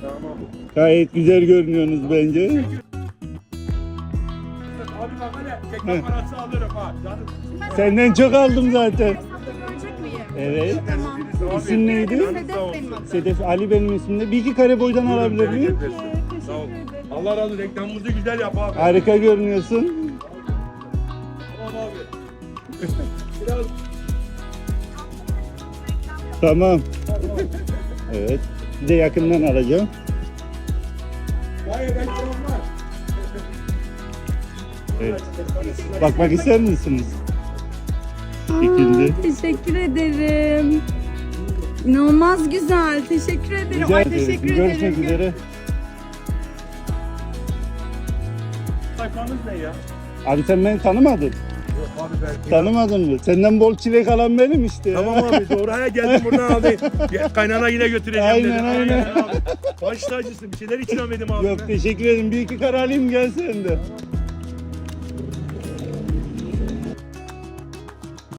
Tamam. Gayet güzel görünüyorsunuz bence. Abi bak hele tekne alırım ha. Senden çok aldım zaten. Evet. Tamam. İsim neydi? Sedef benim Ali benim isimde. Bir iki kare boydan alabilir miyim? Sağ ol. Allah razı olsun. Reklamımızı güzel yap abi. Harika görünüyorsun. Tamam abi. Biraz Tamam. Evet. Bir de yakından alacağım. Var. Evet. Bakmak ister misiniz? İkindi. Teşekkür ederim. İnanılmaz güzel. Teşekkür ederim. Rica Ay ederiz. teşekkür Görüşmek ederim. üzere. Sayfanız ne ya? Abi sen beni tanımadın. Abi. Tanımadın mı? Senden bol çilek alan benim işte. ya. Tamam abi doğru. He geldim buradan. Gel, Kaynana yine götüreceğim Aynen, dedi. aynen. abi. Baş tacısın. Bir şeyler ikram edeyim abi. Yok teşekkür ederim. Bir iki kare alayım gel sen de.